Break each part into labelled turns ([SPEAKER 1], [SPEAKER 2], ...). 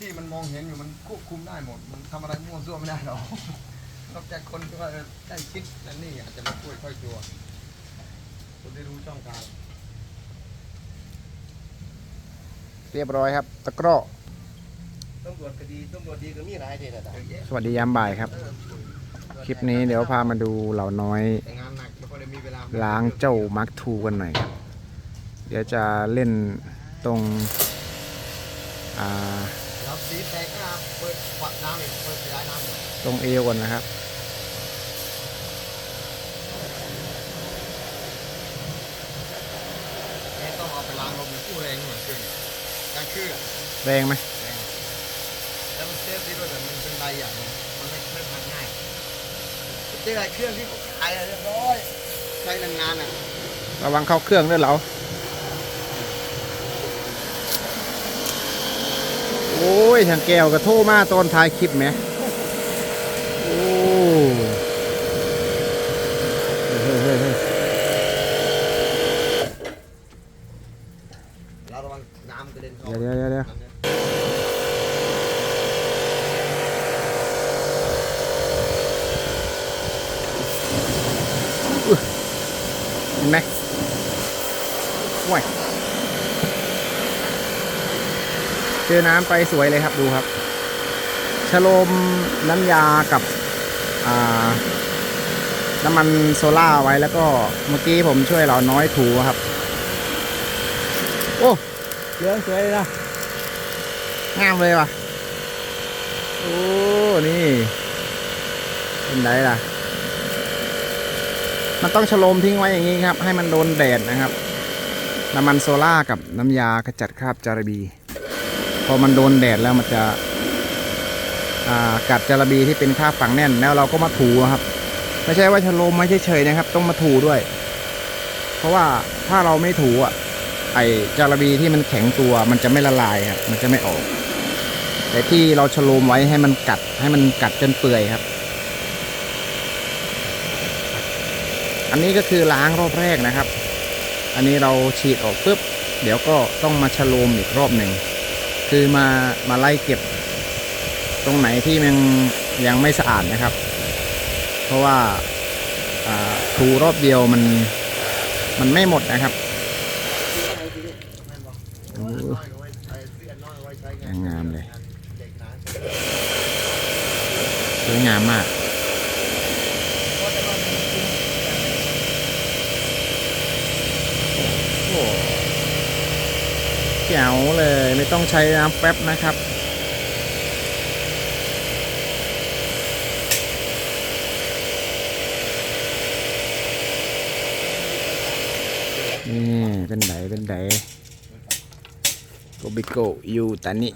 [SPEAKER 1] ที่มันมองเห็นอยู่มันควบคุมได้หมด มันทำอะไรมั่วซั่วไม่ได้หรอกนอกจากคนที่ว่าใกล้ชิดนั่นนี่อาจจะมาช่วยค่อยตัว คนที่รู้ช่องทาง
[SPEAKER 2] เรียบร้อยครับ ตะกร้อ
[SPEAKER 3] ตำรวจคดีตำรวจดีก็มีหลายเดนะจ๊ะ
[SPEAKER 1] เยอะแยะ
[SPEAKER 2] สวัสดียามบ่ายครับ
[SPEAKER 1] เออ
[SPEAKER 2] คลิปนี้เดี๋ยวพามาดูเหล่าน้อย
[SPEAKER 1] แต่งานหนักไม่ค่อยได้มีเวลา
[SPEAKER 2] ล้างเจ้ามาร์คทูกันหน่อยครับ เดี๋ยวจะเล่นตรง อ่า
[SPEAKER 1] แล้วสีแตกก็เปิดฝักน้ำอีกเปิดขยายน้ำอีก
[SPEAKER 2] ตรงเอวก่อนนะครับ
[SPEAKER 1] แกต้องเอาไปล้างลมในตู้แรงเหมือนกันกลางคืนอะ
[SPEAKER 2] แรงไหม
[SPEAKER 1] แล้วมันเซฟดีด้วยแต่มันเป็นใบอย่างหนึงมันไม่ไม่พังง่ายเจ๊อะไรเครื่องที่เขาขายอะเรียบร้อยใช้นานๆอะ
[SPEAKER 2] ระวังเข้าเครื่องด้วยเหรา โอ้ยทางแก้วกระโทรมาตอนท้ายคลิปไหมโอ้เฮ้ยเฮ้ยเฮ้ย
[SPEAKER 1] เราระวังน้ำกระเด็นเข้า
[SPEAKER 2] เดี๋ยวเดี๋ยวเดี๋ยวเห็นไหมว้าย เจอน้ำไปสวยเลยครับดูครับชโลมน้ำยากับน้ำมันโซล่าไว้แล้วก็เมื่อกี้ผมช่วยเราน้อยถูครับ โอ้เหลืองสวยเลยนะงามเลยว่ะ โอ้ นี่ เป็นไรล่ะ มันต้องชโลมทิ้งไว้อย่างนี้ครับ ให้มันโดนแดดนะครับ น้ำมันโซล่ากับน้ำยากระจัดคราบจาระบี พอมันโดนแดดแล้วมันจะกัดจาระบีที่เป็นคราบฝังแน่นแล้วเราก็มาถูครับ ไม่ใช่ว่าชโลมไม่เฉยๆนะครับ ต้องมาถูด้วย เพราะว่าถ้าเราไม่ถูอะไอจาระบีที่มันแข็งตัวมันจะไม่ละลายครับมันจะไม่ออก แต่ที่เราชโลมไว้ให้มันกัดให้มันกัดจนเปื่อยครับ อันนี้ก็คือล้างรอบแรกนะครับ อันนี้เราฉีดออกปุ๊บเดี๋ยวก็ต้องมาชโลมอีกรอบหนึ่ง คือมามาไล่เก็บ ตรงไหนที่มันยังไม่สะอาดนะครับ เพราะว่าอ่าถูรอบเดียวมันมันไม่หมดนะครับโอ้
[SPEAKER 1] น้อยเอาไว้ใช้เสื้อน้อยงาน
[SPEAKER 2] งามเลยสวยงามมากโอ้ แจ๋วเลยไม่ต้องใช้น้ำแป๊บนะครับ นี่เป็นไดเป็นไดโกบิโกอยู่ตานี่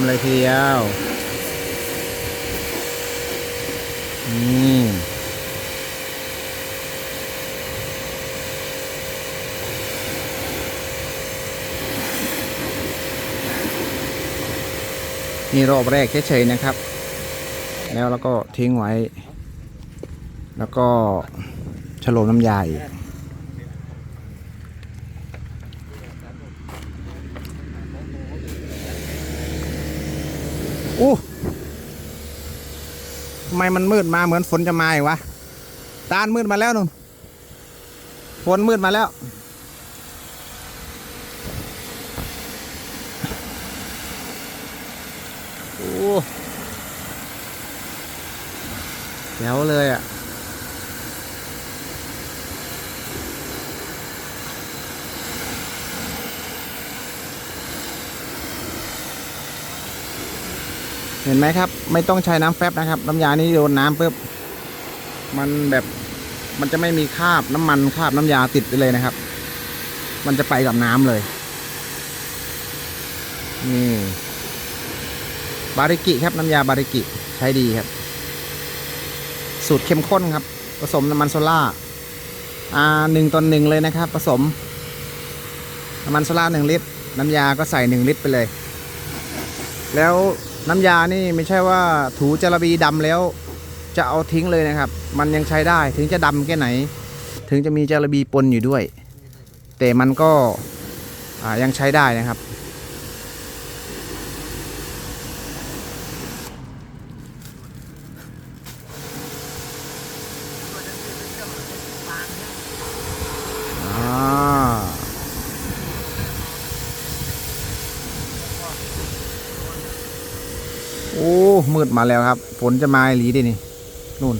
[SPEAKER 2] ามเลยทีเดียวนี่นี่รอบแรกเฉยๆนะครับ แล้วเราก็ทิ้งไว้ แล้วก็ฉโลมน้ำยาอีกอู้ ทำไมมันมืดมาเหมือนฝนจะมาอีกวะตานมืดมาแล้วนุ่นฝนมืดมาแล้ว โอ้แจ๋วเลยอะ เห็นไหมครับ ไม่ต้องใช้น้ำแฟบนะครับ น้ำยานี้โดนน้ำปุ๊บมันแบบมันจะไม่มีคราบน้ำมันคราบน้ำยาติดไปเลยนะครับ มันจะไปกับน้ำเลยนี่บาริกิครับน้ำยาบาริกิใช้ดีครับ สูตรเข้มข้นครับ ผสมน้ำมันโซล่าอ่าหนึ่งต่อหนึ่งเลยนะครับ ผสมน้ำมันโซล่าหนึ่งลิตร น้ำยาก็ใส่หนึ่งลิตรไปเลย แล้ว น้ำยานี่ไม่ใช่ว่าถูจระบีดำแล้ว จะเอาทิ้งเลยนะครับ มันยังใช้ได้ถึงจะดำแค่ไหน ถึงจะมีจระบีปนอยู่ด้วย แต่มันก็ยังใช้ได้นะครับ มืดมาแล้วครับ ฝนจะมาหลีดินี่นู่น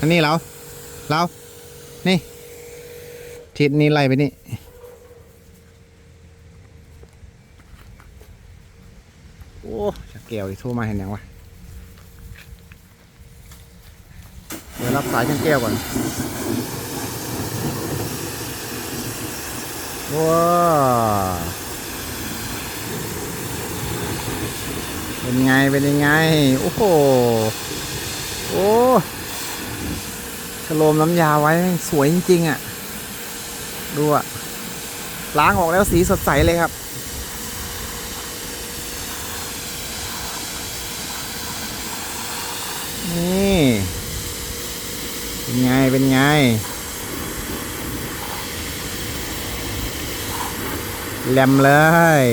[SPEAKER 2] อันนี้เราเรานี่ ทิศนี้ไล่ไปนี่โอ้จะเกี่ยวอีกโทรมาเห็นยังวะเดี๋ยวรับสายช่างแก้วก่อนว้าเป็นไง เป็นยังไง โอ้โห โอ้ชโลมน้ำยาไว้ สวยจริงๆอะ ดูอะล้างออกแล้วสีสดใสเลยครับ นี่ เป็นไง เป็นไง แหลมเลย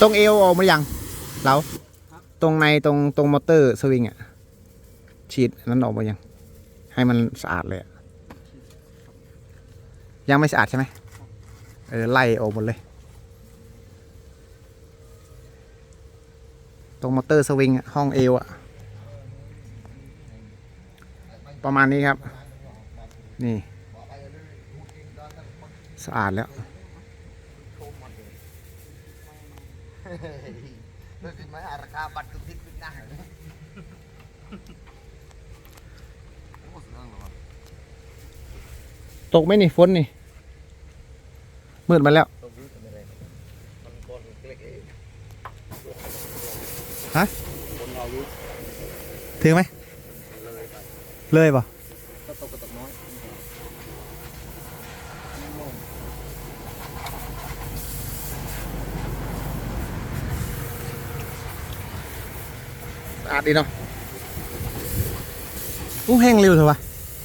[SPEAKER 2] ตรงเอวออกมายังเรา ตรงในตรงตรงมอเตอร์สวิงอะ ฉีดนั้นออกมายัง ให้มันสะอาดเลยยังไม่สะอาดใช่ไหมเออไล่ออกหมดเลย ตรงมอเตอร์สวิงห้องเอวอะประมาณนี้ครับ นี่ สะอาดแล้ว
[SPEAKER 1] เลิกไหมราคาบัตรทุกทิศทุกหน้าโอ้เสื่องเหรอวะ
[SPEAKER 2] ตกไหมนี่ฝนนี่ มืดมาแล้ว
[SPEAKER 3] ต้องรู้ทำอะไรมันก้อนเล็กเอง
[SPEAKER 2] ฮะ
[SPEAKER 3] คนเรารู้
[SPEAKER 2] ถึงไหม
[SPEAKER 3] เลยไป
[SPEAKER 2] เลยป่ะ
[SPEAKER 3] ก็ตกก็ตกน้อย
[SPEAKER 2] สะ อาดดีเนาะอู้แห้งเร็วเถอะวะ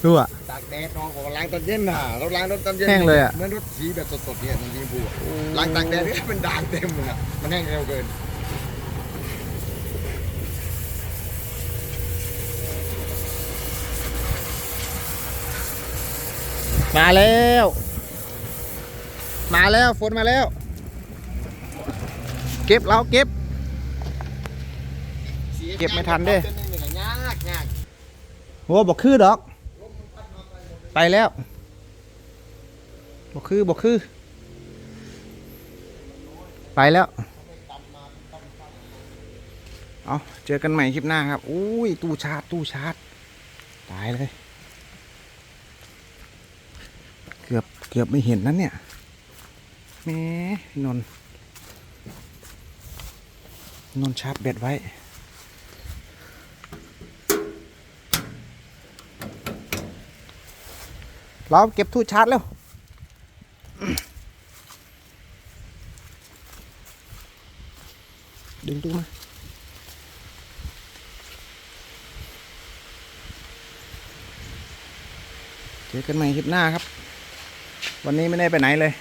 [SPEAKER 2] ดูอะ
[SPEAKER 1] ตากแดดน้องบอกว่าล้างตอนเย็นน่ะเราล้างรถตอนเย็น
[SPEAKER 2] แห้งเลยอะ
[SPEAKER 1] เหมือนรถสีแบบสดๆเนี่ยมันสีชมพูอะล้างตากแดดนี่เป็นด่างเต็มเลยอะมันแห้งเร็วเกิน
[SPEAKER 2] มาแล้ว มาแล้วฝนมาแล้ว เก็บแล้วเก็บ เก็บไม่ทันเด้
[SPEAKER 1] ยากย
[SPEAKER 2] โอ้บอกคือดอก ไปแล้วบอกคือบอกคือ ไปแล้ว เอาเจอกันใหม่คลิปหน้าครับ อุ้ย ตู้ชาร์จ ตู้ชาร์จ ตายเลย เกือบ เกือบไม่เห็นนั่นเนี่ยแหม่นนนนชาร์จแบตไว้ เราเก็บทูชาร์จแล้วดึงตู้มาเจอกันใหม่คลิปหน้าครับ วันนี้ไม่ได้ไปไหนเลย